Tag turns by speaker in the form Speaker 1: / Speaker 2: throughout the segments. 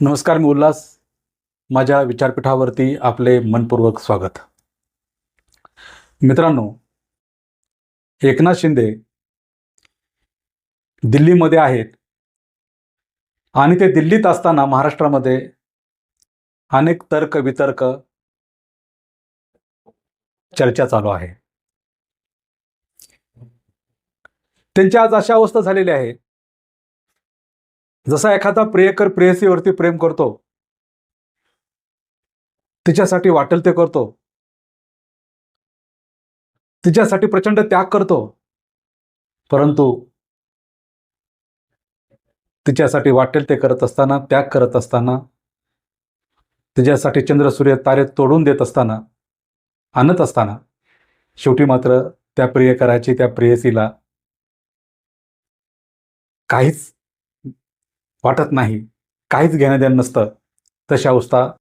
Speaker 1: नमस्कार मी उल्हास. माझ्या विचारपीठावरती आपले मनपूर्वक स्वागत. मित्रांनो एकनाथ शिंदे दिल्लीमध्ये आहेत आणि ते दिल्लीत असताना महाराष्ट्रामध्ये अनेक तर्क वितर्क चर्चा चालू आहे. त्यांची आज अशा अवस्था झालेली आहे जसा एखादा प्रियकर प्रेयसीवरती प्रेम करतो तिच्यासाठी वाटेल ते करतो. तिच्यासाठी प्रचंड त्याग करतो. परंतु तिच्यासाठी वाटेल ते करत असताना त्याग करत असताना तिच्यासाठी चंद्र सूर्य तारे तोडून देत असताना आणत असताना शेवटी मात्र त्या प्रियकराची त्या प्रेयसीला काहीच वाटत नाही. काहीच घेणं देणं नसतं. तशी अवस्था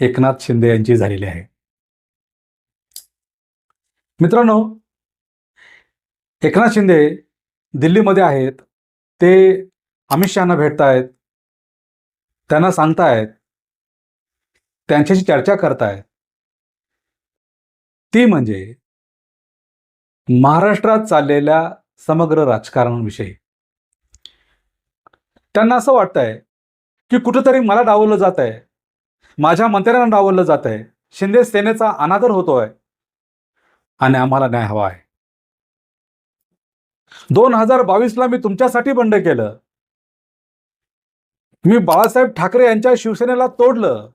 Speaker 1: एकनाथ शिंदे यांची झालेली आहे. मित्रांनो एकनाथ शिंदे दिल्लीमध्ये आहेत. ते अमित शहाना भेटतायत. त्यांना सांगतायत. त्यांच्याशी चर्चा करतायत. ती म्हणजे महाराष्ट्रात चाललेल्या समग्र राजकारणाविषयी. त्यांना असं वाटतंय की कुठंतरी मला डावललं जात आहे माझ्या मंत्र्यांना डावललं जात आहे शिंदे सेनेचा अनादर होतोय. आणि आम्हाला न्याय हवा आहे. दोन हजार बावीसला मी तुमच्यासाठी बंड केलं. मी बाळासाहेब ठाकरे यांच्या शिवसेनेला तोडलं.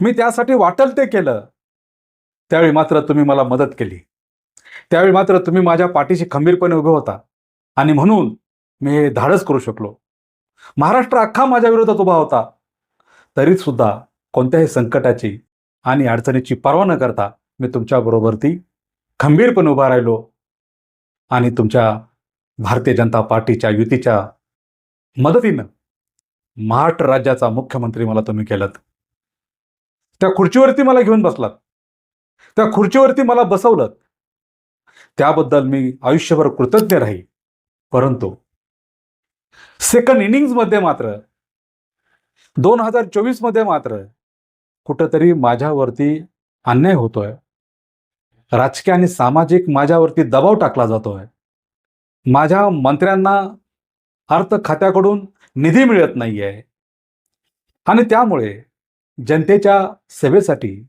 Speaker 1: मी त्यासाठी वाटल ते केलं. त्यावेळी मात्र तुम्ही मला मदत केली. त्यावेळी मात्र तुम्ही माझ्या पाठीशी खंबीरपणे उभे होता. आणि म्हणून मी हे धाडस करू शकलो. महाराष्ट्र अख्खा माझ्या विरोधात उभा होता. तरी सुद्धा कोणत्याही संकटाची आणि अडचणीची पर्वा न करता मी तुमच्याबरोबर ती खंबीरपणे उभा राहिलो. आणि तुमच्या भारतीय जनता पार्टीच्या युतीच्या मदतीनं महाराष्ट्र राज्याचा मुख्यमंत्री मला तुम्ही केलं त्या खुर्चीवरती मला घेऊन बसलात. त्या खुर्चीवरती मला बसवलं त्याबद्दल मी आयुष्यभर कृतज्ञ राहील. परंतु सेकंड इनिंग्समध्ये मात्र दोन हजार चोवीसमध्ये मात्र कुठंतरी माझ्यावरती अन्याय होतोय. राजकीय आणि सामाजिक माझ्यावरती दबाव टाकला जातोय. माझ्या मंत्र्यांना अर्थ खात्याकडून निधी मिळत नाहीये. आणि त्यामुळे जनतेच्या सेवेसाठी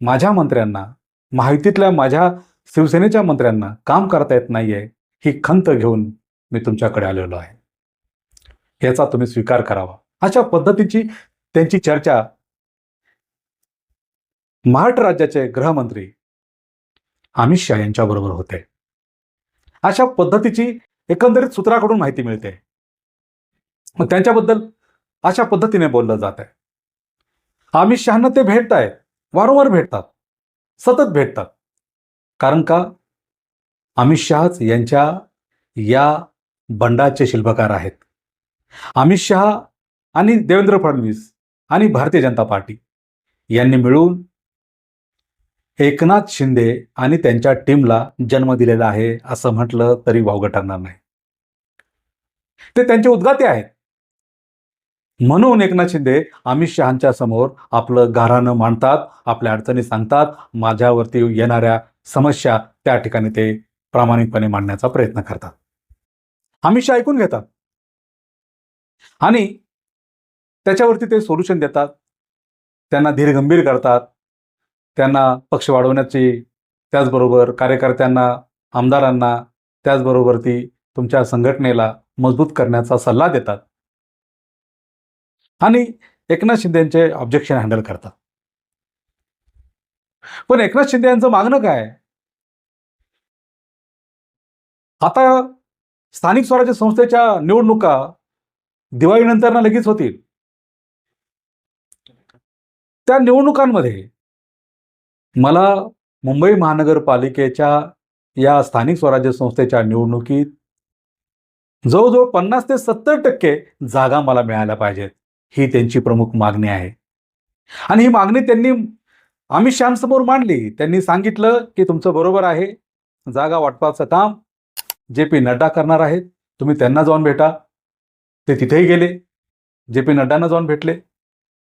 Speaker 1: माझ्या मंत्र्यांना माहितीतल्या माझ्या शिवसेनेच्या मंत्र्यांना काम करता येत नाहीये ही खंत घेऊन मी तुमच्याकडे आलेलो आहे. याचा तुम्ही स्वीकार करावा. अशा पद्धतीची त्यांची चर्चा महाराष्ट्र राज्याचे गृहमंत्री अमित शहा यांच्याबरोबर होते. अशा पद्धतीची एकंदरीत सूत्राकडून माहिती मिळते. त्यांच्याबद्दल अशा पद्धतीने बोललं जात आहे. अमित शहाना ते भेटत आहेत वारंवार भेटतात सतत भेटतात. कारण का? अमित शहाच यांच्या या बंडाचे शिल्पकार आहेत. अमित शहा आणि देवेंद्र फडणवीस आणि भारतीय जनता पार्टी यांनी मिळून एकनाथ शिंदे आणि त्यांच्या टीमला जन्म दिलेला आहे असं म्हटलं तरी वावगं ठरणार नाही. ते त्यांचे उद्गाते आहेत. म्हणून एकनाथ शिंदे अमित शहांच्या समोर आपलं गाऱ्हाणं मांडतात आपल्या अडचणी सांगतात माझ्यावरती येणाऱ्या समस्या त्या ठिकाणी ते प्रामाणिकपणे मांडण्याचा प्रयत्न करतात. अमित शहा ऐकून घेतात. आणि त्याच्यावरती ते सोल्युशन देतात. त्यांना धीरगंभीर करतात. त्यांना पक्ष वाढवण्याची त्याचबरोबर कार्यकर्त्यांना आमदारांना त्याचबरोबर ती तुमच्या संघटनेला मजबूत करण्याचा सल्ला देतात. आणि एकनाथ शिंदेचे ऑब्जेक्शन हँडल करतात. पण एकनाथ शिंदे यांचं मागणं काय? आता स्थानिक स्वराज्य संस्थेच्या निवडणुका दिवाळीनंतर ना लगेच होतील. त्या निवडणुकांमध्ये मला मुंबई महानगरपालिकेच्या या स्थानिक स्वराज्य संस्थेच्या निवडणुकीत जवळजवळ पन्नास ते सत्तर टक्के जागा मला मिळायला पाहिजेत ही त्यांची प्रमुख मागणी आहे. आणि ही मागणी त्यांनी अमित शहासमोर मांडली. त्यांनी सांगितलं की तुमचं बरोबर आहे जागा वाटपाचं काम जे पी नड्डा करणार आहेत तुम्ही त्यांना जाऊन भेटा. ते तिथेही गेले. जे पी नड्डांना जाऊन भेटले.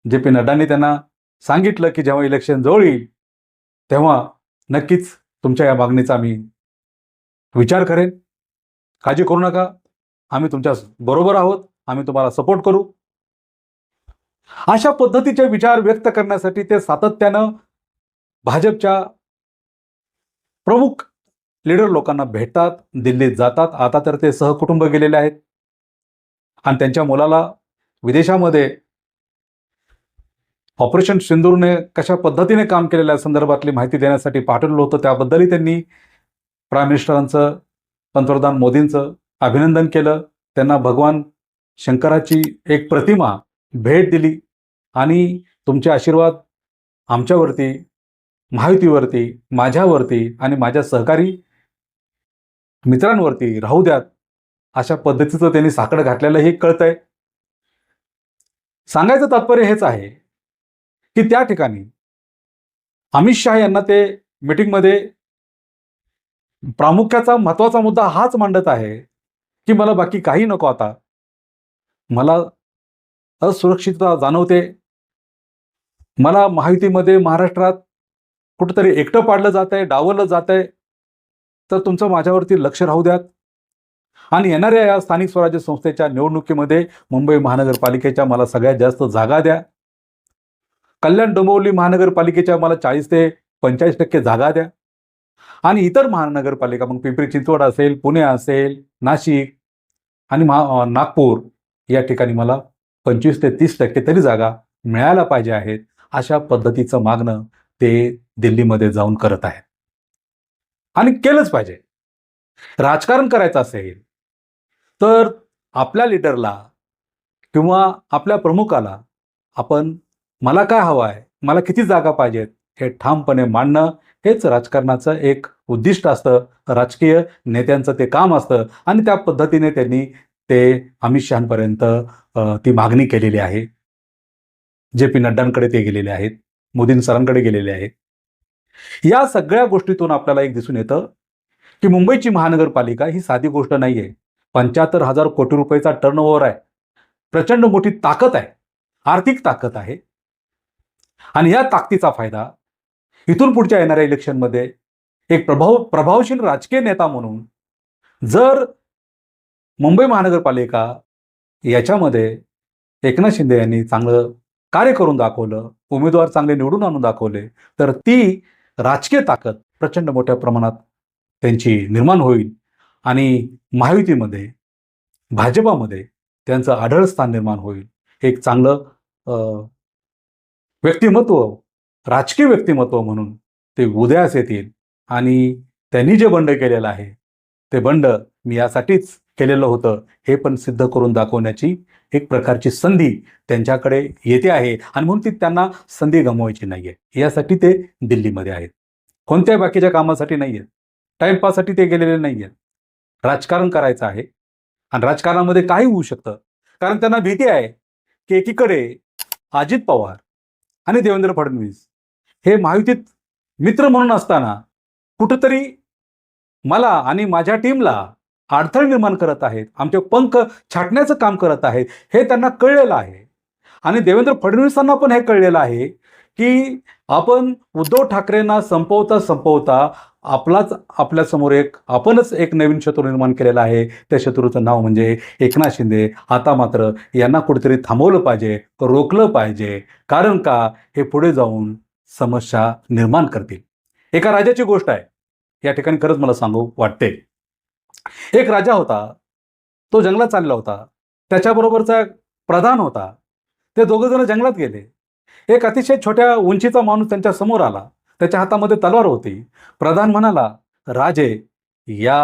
Speaker 1: जे पी नड्डांनी त्यांना सांगितलं की जेव्हा इलेक्शन जवळ येईल तेव्हा नक्कीच तुमच्या या मागणीचा मी विचार करेन. काळजी करू नका. आम्ही तुमच्या बरोबर आहोत. आम्ही तुम्हाला सपोर्ट करू. अशा पद्धतीचे विचार व्यक्त करण्यासाठी ते सातत्यानं भाजपच्या प्रमुख लीडर लोकांना भेटतात दिल्लीत जातात. आता तर ते सहकुटुंब गेलेले आहेत. आणि त्यांच्या मुलाला विदेशामध्ये ऑपरेशन सिंदूरने कशा पद्धतीने काम केलेल्या संदर्भातली माहिती देण्यासाठी पाठवलं होतं त्याबद्दलही त्यांनी प्राईम मिनिस्टरांचं पंतप्रधान मोदींचं अभिनंदन केलं. त्यांना भगवान शंकराची एक प्रतिमा भेट दिली आणि तुमचे आशीर्वाद आमच्यावरती महायुतीवरती माझ्यावरती आणि माझ्या सहकारी मित्रांवरती राहू द्यात. अशा पद्धतीचं त्यांनी साकडं घातलेलं हे कळतंय. सांगायचं तात्पर्य हेच आहे की त्या ठिकाणी अमित शहा यांना ते मीटिंगमध्ये प्रामुख्याचा महत्त्वाचा मुद्दा हाच मांडत आहे की मला बाकी काही नको आता. मला असुरक्षितता जाणवते. मला माहितीमध्ये महाराष्ट्रात कुठंतरी एकटं पाडलं जात आहे डावलं जात आहे तर तुमचं माझ्यावरती लक्ष राहू द्यात. आणि येणाऱ्या या स्थानिक स्वराज्य संस्थेच्या निवडणुकीमध्ये मुंबई महानगरपालिकेच्या मला सगळ्यात जास्त जागा द्या. कल्याण डोंबिवली महानगरपालिकेच्या मला चाळीस ते पंचेचाळीस टक्के जागा द्या. आणि इतर महानगरपालिका मग पिंपरी चिंचवड असेल पुणे असेल नाशिक आणि महा नागपूर या ठिकाणी मला पंचवीस ते तीस टक्के तरी जागा मिळायला पाहिजे आहेत अशा पद्धतीचं मागणं ते दिल्लीमध्ये जाऊन करत आहेत. आणि केलंच पाहिजे. राजकारण करायचं असेल तर आपल्या लिडरला किंवा आपल्या प्रमुखाला आपण मला काय हवं आहे मला किती जागा पाहिजेत? हे ठामपणे मांडणं हेच राजकारणाचं एक उद्दिष्ट असतं. राजकीय नेत्यांचं ते काम असतं आणि त्या पद्धतीने त्यांनी ते अमित शहापर्यंत ती मागणी केलेली आहे. जे पी नड्डांकडे ते गेलेले आहेत. मोदीं सरांकडे गेलेले आहेत. या सगळ्या गोष्टीतून आपल्याला एक दिसून येतं की मुंबईची महानगरपालिका ही साधी गोष्ट नाही आहे पंच्याहत्तर हजार कोटी रुपयेचा टर्नओव्हर आहे. प्रचंड मोठी ताकद आहे. आर्थिक ताकद आहे. आणि या ताकदीचा फायदा इथून पुढच्या येणाऱ्या इलेक्शनमध्ये एक प्रभाव प्रभावशील राजकीय नेता म्हणून जर मुंबई महानगरपालिका याच्यामध्ये एकनाथ शिंदे यांनी चांगलं कार्य करून दाखवलं उमेदवार चांगले निवडून आणून दाखवले तर ती राजकीय ताकद प्रचंड मोठ्या प्रमाणात त्यांची निर्माण होईल. आणि महायुतीमध्ये भाजपामध्ये त्यांचं आढळ स्थान निर्माण होईल. एक चांगलं व्यक्तिमत्व राजकीय व्यक्तिमत्व म्हणून ते उदयास येतील. आणि त्यांनी जे बंड केलेलं आहे ते बंड मी यासाठीच केलेलं होतं हे पण सिद्ध करून दाखवण्याची एक प्रकारची संधी त्यांच्याकडे येते आहे. आणि म्हणून ती त्यांना संधी गमवायची नाही आहे यासाठी ते दिल्लीमध्ये आहेत. कोणत्याही बाकीच्या कामासाठी नाही आहेत टाइमपाससाठी ते गेलेले नाही आहेत राजकारण करायचं आहे. आणि राजकारणामध्ये काही होऊ शकतं. कारण त्यांना भीती आहे की एकीकडे अजित पवार आणि देवेंद्र फडणवीस हे महायुतीत मित्र म्हणून असताना कुठंतरी मला आणि माझ्या टीमला अडथळे निर्माण करत आहेत. आमचे पंख छाटण्याचं काम करत आहेत. हे त्यांना कळलेलं आहे. आणि देवेंद्र फडणवीसांना पण हे कळलेलं आहे की आपण उद्धव ठाकरेंना संपवता संपवता आपलाच आपल्यासमोर एक आपणच एक नवीन शत्रू निर्माण केलेला आहे. त्या शत्रूचं नाव म्हणजे एकनाथ शिंदे. आता मात्र यांना कुठेतरी थांबवलं पाहिजे रोखलं पाहिजे. कारण का? हे पुढे जाऊन समस्या निर्माण करतील. एका राजाची गोष्ट आहे. या ठिकाणी खरंच मला सांगू वाटते. एक राजा होता. तो जंगलात चालला होता. त्याच्याबरोबरचा एक प्रधान होता. ते दोघं जण जंगलात गेले. एक अतिशय छोट्या उंचीचा माणूस त्यांच्यासमोर आला. त्याच्या हातामध्ये तलवार होती. प्रधान म्हणाला राजे या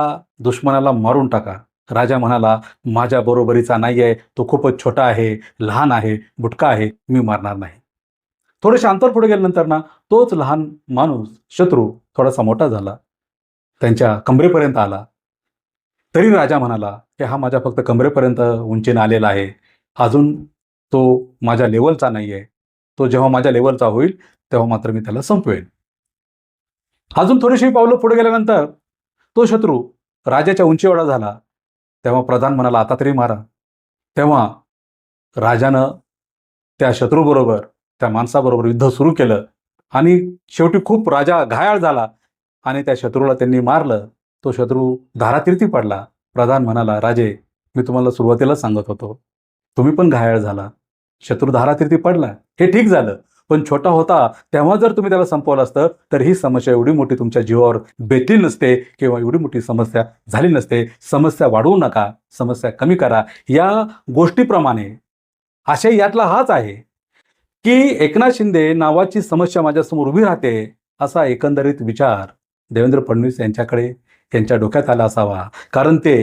Speaker 1: दुश्मनाला मारून टाका. राजा म्हणाला माझ्या बरोबरीचा नाही आहे तो खूपच छोटा आहे लहान आहे बुटका आहे. मी मारणार नाही. थोडेसे अंतर पुढे गेल्यानंतर ना तोच लहान माणूस शत्रू थोडासा मोठा झाला. त्यांच्या कमरेपर्यंत आला. तरी राजा म्हणाला की हा माझ्या फक्त कमरेपर्यंत उंचीने आलेला आहे. अजून तो माझ्या लेवलचा नाही आहे तो जेव्हा माझ्या लेवलचा होईल तेव्हा मात्र मी त्याला संपवेन. अजून थोडीशी पावलं पुढे गेल्यानंतर तो शत्रू राजाच्या उंचीवाडा झाला. तेव्हा प्रधान म्हणाला आता तरी मारा. तेव्हा राजानं त्या शत्रूबरोबर त्या माणसाबरोबर युद्ध सुरू केलं. आणि शेवटी खूप राजा घायाळ झाला आणि त्या शत्रूला त्यांनी मारलं. तो शत्रू धारातीर्थी पडला. प्रधान म्हणाला राजे मी तुम्हाला सुरुवातीला सांगत होतो तुम्ही पण घायाळ झाला. शत्रू धारातीर्थी पडला. हे ठीक झालं. पण छोटा होता तेव्हा जर तुम्ही त्याला संपवलं असतं तर ही समस्या एवढी मोठी तुमच्या जीवावर बेतली नसते किंवा एवढी मोठी समस्या झाली नसते. समस्या वाढवू नका समस्या कमी करा. या गोष्टीप्रमाणे आशय यातला हाच आहे की एकनाथ शिंदे नावाची समस्या माझ्यासमोर उभी राहते असा एकंदरीत विचार देवेंद्र फडणवीस यांच्याकडे यांच्या डोक्यात आला असावा. कारण ते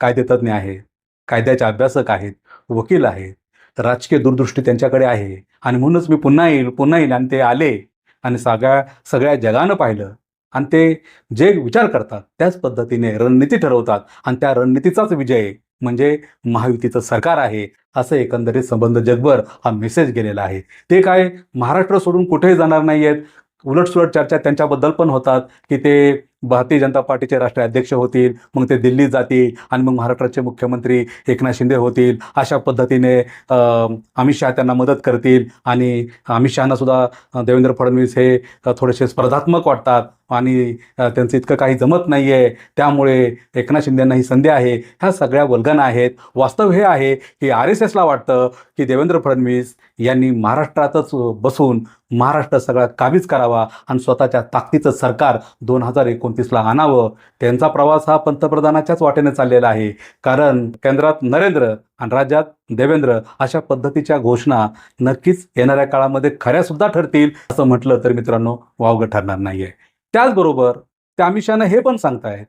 Speaker 1: कायदेतज्ञ आहेत कायद्याचे अभ्यासक आहेत वकील आहेत. तर राजकीय दूरदृष्टी त्यांच्याकडे आहे. आणि म्हणूनच मी पुन्हा येईल पुन्हा येईल आणि ते आले आणि सगळ्या सगळ्या जगानं पाहिलं. आणि ते जे विचार करतात त्याच पद्धतीने रणनीती ठरवतात. आणि त्या रणनीतीचाच विजय म्हणजे महायुतीचं सरकार आहे असं एकंदरीत संबंध जगभर हा मेसेज गेलेला आहे. ते काय महाराष्ट्र सोडून कुठेही जाणार नाही आहेत उलटसुलट चर्चा त्यांच्याबद्दल पण होतात की ते भारतीय जनता पार्टीचे राष्ट्रीय अध्यक्ष होतील मग ते दिल्लीत जातील आणि मग महाराष्ट्राचे मुख्यमंत्री एकनाथ शिंदे होतील. अशा पद्धतीने अमित शहा त्यांना मदत करतील आणि अमित शहाना सुद्धा देवेंद्र फडणवीस हे थोडेसे स्पर्धात्मक वाटतात. आणि त्यांचं इतकं काही जमत नाही आहे त्यामुळे एकनाथ शिंदेंना ही संधी आहे. ह्या सगळ्या वल्गना आहेत. वास्तव हे आहे की आर एस एसला वाटतं की देवेंद्र फडणवीस यांनी महाराष्ट्रातच बसून महाराष्ट्र सगळा काबीज करावा आणि स्वतःच्या ताकदीचं सरकार दोन हजार एकोणतीसला आणावं. त्यांचा प्रवास हा पंतप्रधानाच्याच वाटेने चाललेला आहे. कारण केंद्रात नरेंद्र आणि राज्यात देवेंद्र अशा पद्धतीच्या घोषणा नक्कीच येणाऱ्या काळामध्ये खऱ्यासुद्धा ठरतील असं म्हटलं तर मित्रांनो वावगं ठरणार नाहीये. त्याचबरोबर त्या अमिषानं हे पण सांगतायत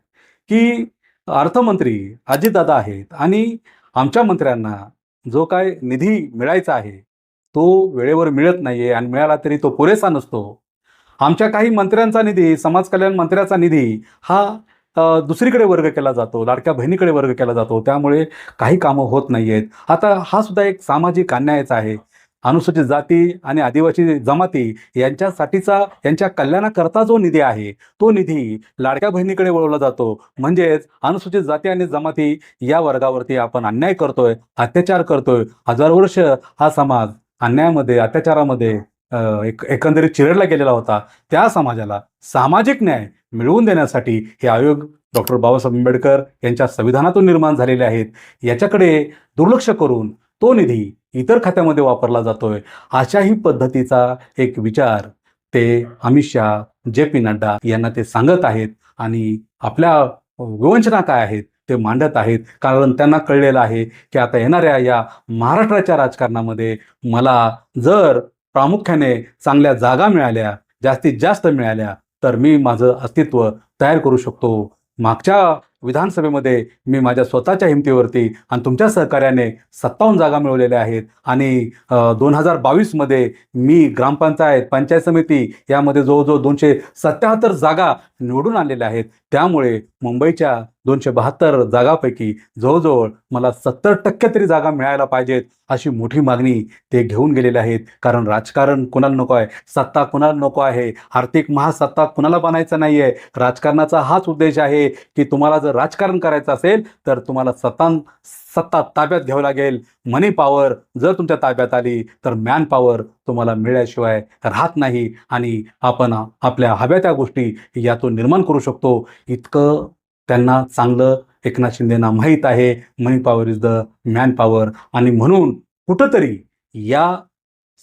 Speaker 1: की अर्थमंत्री अजितदादा आहेत आणि आमच्या मंत्र्यांना जो काय निधी मिळायचा आहे तो वेळेवर मिळत नाही आहे आणि मिळाला तरी तो पुरेसा नसतो. आमच्या काही मंत्र्यांचा निधी समाज कल्याण मंत्र्याचा निधी हा दुसरीकडे वर्ग केला जातो लाडक्या बहिणीकडे वर्ग केला जातो. त्यामुळे काही कामं होत नाही आहेत आता हा सुद्धा एक सामाजिक अन्यायच आहे. अनुसूचित जाती आणि आदिवासी जमाती यांच्यासाठीचा यांच्या कल्याणाकरता जो निधी आहे तो निधी लाडक्या बहिणीकडे वळवला जातो. म्हणजेच अनुसूचित जाती आणि जमाती या वर्गावरती आपण अन्याय करतोय अत्याचार करतोय. हजार वर्ष हा समाज अन्यायामध्ये अत्याचारामध्ये एक एकंदरीत चिरडला गेलेला होता. त्या समाजाला सामाजिक न्याय मिळवून देण्यासाठी हे आयोग डॉक्टर बाबासाहेब आंबेडकर यांच्या संविधानातून निर्माण झालेले आहेत. याच्याकडे दुर्लक्ष करून तो निधी इतर खात्यामध्ये वापरला जातोय. अशाही पद्धतीचा एक विचार ते अमित शहा जे पी नड्डा यांना ते सांगत आहेत आणि आपल्या विवंचना काय आहेत ते मांडत आहेत. कारण त्यांना कळलेलं आहे की आता येणाऱ्या या महाराष्ट्राच्या राजकारणामध्ये मला जर प्रामुख्याने चांगल्या जागा मिळाल्या जास्तीत जास्त मिळाल्या तर मी माझं अस्तित्व तयार करू शकतो. मागच्या विधानसभेमध्ये मी माझ्या स्वतःच्या हिमतीवरती आणि तुमच्या सहकार्याने सत्तावन्न जागा मिळवलेल्या आहेत. आणि दोन हजार बावीसमध्ये मी ग्रामपंचायत पंचायत समिती यामध्ये जवळजवळ दोनशे सत्याहत्तर जागा निवडून आणलेल्या आहेत. त्यामुळे मुंबईच्या दोनशे बहात्तर जागापैकी जवळजवळ मला सत्तर टक्के तरी जागा मिळायला पाहिजेत अशी मोठी मागणी ते घेऊन गेलेले आहेत. कारण राजकारण कुणाला नको आहे? सत्ता कुणाला नको आहे? आर्थिक महासत्ता कुणाला बनायचं नाही आहे राजकारणाचा हाच उद्देश आहे की तुम्हाला जर राजकारण करायचं असेल तर तुम्हाला सत्ता सत्ता ताब्यात घ्यावं लागेल. मनी पॉवर जर तुमच्या ताब्यात आली तर मॅन पॉवर तुम्हाला मिळाल्याशिवाय राहत नाही. आणि आपण आपल्या हव्या त्या गोष्टी यातून निर्माण करू शकतो. इतकं त्यांना चांगलं एकनाथ शिंदेना माहीत आहे. Money power is the man power आणि म्हणून कुठंतरी या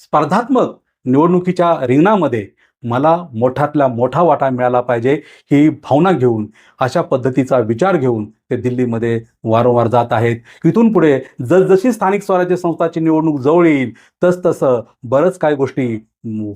Speaker 1: स्पर्धात्मक निवडणुकीच्या रिंगणामध्ये मला मोठ्यातला मोठा वाटा मिळाला पाहिजे. ही भावना घेऊन अशा पद्धतीचा विचार घेऊन ते दिल्लीमध्ये वारंवार जात आहेत. इथून पुढे जसजशी स्थानिक स्वराज्य संस्थाची निवडणूक जवळ येईल तसतसं बरंच काही गोष्टी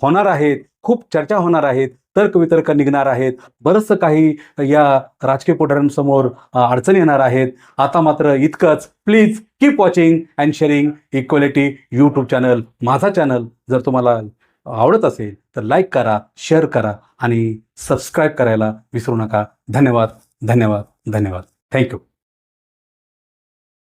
Speaker 1: होणार आहेत. खूप चर्चा होणार आहेत. तर्कवितर्क निघणार आहेत. बरंचसं काही या राजकीय पुढाऱ्यांसमोर अडचणी येणार आहेत. आता मात्र इतकंच. Please keep watching and sharing Equality YouTube channel माझा चॅनल जर तुम्हाला आवडत असेल तर लाईक करा शेअर करा आणि सबस्क्राईब करायला विसरू नका. धन्यवाद. धन्यवाद. धन्यवाद. Thank you.